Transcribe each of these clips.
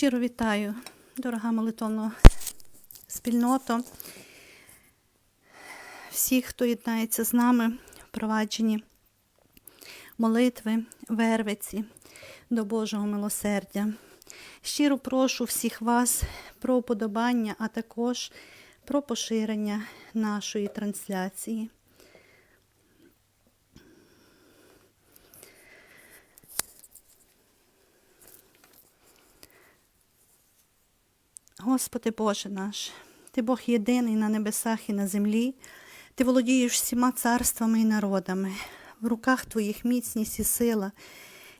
Щиро вітаю, дорога молитовна спільнота, всіх, хто єднається з нами в провадженні молитви, вервиці до Божого милосердя. Щиро прошу всіх вас про уподобання, а також про поширення нашої трансляції. Господи Боже наш, Ти Бог єдиний на небесах і на землі, Ти володієш всіма царствами і народами, в руках Твоїх міцність і сила,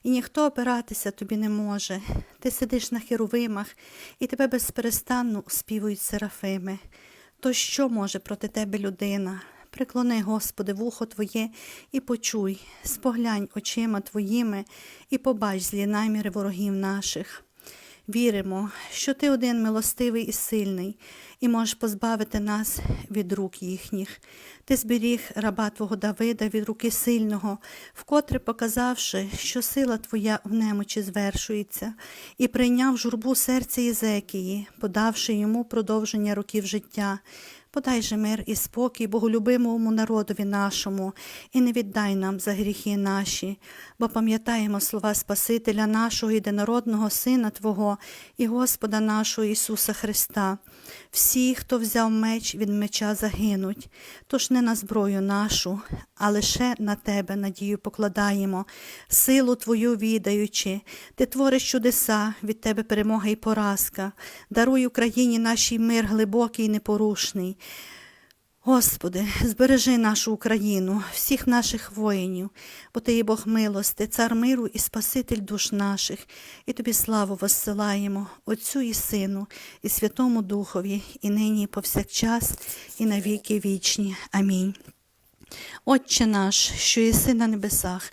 і ніхто опиратися тобі не може. Ти сидиш на херовимах, і тебе безперестанно співують серафими. То що може проти тебе людина? Приклони, Господи, вухо Твоє і почуй, споглянь очима Твоїми і побач злі наміри ворогів наших. Віримо, що ти один милостивий і сильний, і можеш позбавити нас від рук їхніх. Ти зберіг раба Твого Давида від руки сильного, вкотре показавши, що сила Твоя в немочі звершується, і прийняв журбу серця Єзекії, подавши йому продовження років життя. Подай же мир і спокій боголюбимому народові нашому, і не віддай нам за гріхи наші, бо пам'ятаємо слова Спасителя нашого єдинородного Сина Твого і Господа нашого Ісуса Христа. Всі, хто взяв меч від меча, загинуть, тож не на зброю нашу, а лише на Тебе надію покладаємо, силу Твою відаючи, Ти твориш чудеса, від Тебе перемога і поразка, даруй Україні нашій мир глибокий і непорушний. Господи, збережи нашу Україну, всіх наших воїнів, бо Ти є Бог милости, цар миру і Спаситель душ наших, і Тобі славу воссилаємо, Отцю і Сину, і Святому Духові, і нині, і повсякчас, і на віки вічні. Амінь. Отче наш, що єси на небесах,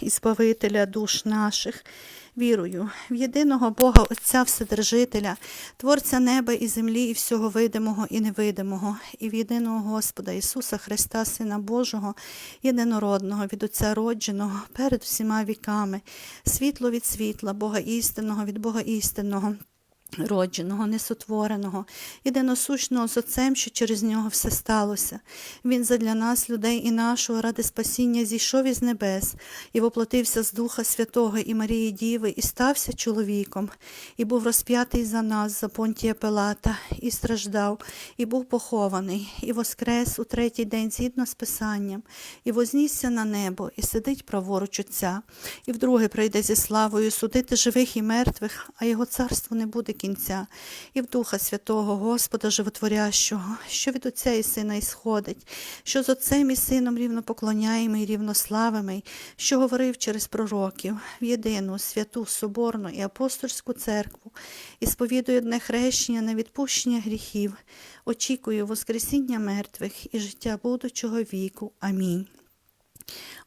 і Збавителя душ наших. Вірую в єдиного Бога Отця Вседержителя, Творця неба і землі, і всього видимого і невидимого, і в єдиного Господа Ісуса Христа, Сина Божого, єдинородного, від Отця родженого, перед всіма віками, світло від світла, Бога істинного, від Бога істинного. Родженого, несотвореного, єдиносущного з Отцем, що через нього все сталося. Він задля нас, людей і нашого, ради спасіння, зійшов із небес і воплотився з Духа Святого і Марії Діви, і стався чоловіком, і був розп'ятий за нас, за понтія Пилата, і страждав, і був похований, і воскрес у третій день згідно з Писанням, і вознісся на небо, і сидить праворуч Отця, і вдруге прийде зі славою судити живих і мертвих, а його царство не буде кінця, і в Духа Святого Господа Животворящого, що від Отця і Сина ісходить, що з Отцем і Сином рівно поклоняємо і рівно славимо, що говорив через пророків, в єдину, святу, соборну і апостольську церкву, і сповідує одне хрещення на відпущення гріхів, очікую Воскресіння мертвих і життя будучого віку. Амінь.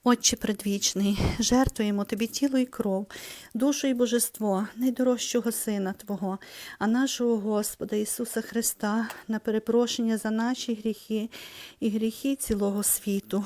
Отче предвічний, жертвуємо Тобі тіло і кров, душу і божество, найдорожчого Сина Твого, а нашого Господа Ісуса Христа на перепрошення за наші гріхи і гріхи цілого світу.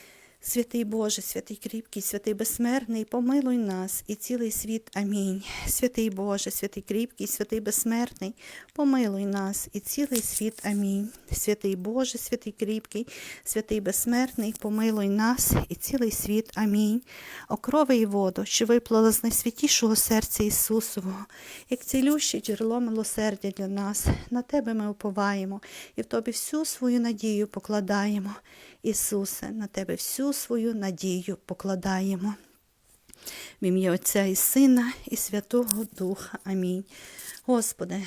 Святий Боже, святий кріпкий, святий безсмертний, помилуй нас і цілий світ. Амінь. Святий Боже, святий кріпкий, святий безсмертний, помилуй нас і цілий світ. Амінь. Святий Боже, святий кріпкий, святий безсмертний, помилуй нас і цілий світ. Амінь. Окрови і воду, що виплала з найсвятішого серця Ісусового, як цілюще джерело милосердя для нас. На Тебе ми уповаємо і в Тобі всю свою надію покладаємо. Ісусе, на Тебе свою надію покладаємо. В ім'я Отця і Сина, і Святого Духа. Амінь. Господи,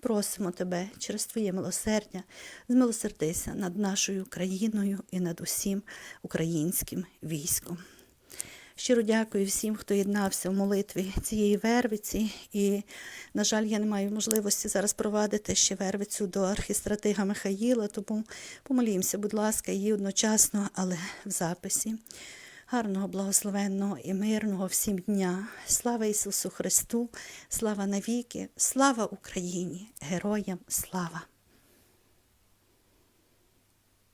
просимо Тебе через Твоє милосердя, змилосердися над нашою країною і над усім українським військом. Щиро дякую всім, хто єднався в молитві цієї вервиці. І, на жаль, я не маю можливості зараз провадити ще вервицю до архістратига Михаїла, тому помолімося, будь ласка, її одночасно, але в записі. Гарного, благословенного і мирного всім дня. Слава Ісусу Христу, слава навіки, слава Україні, героям слава!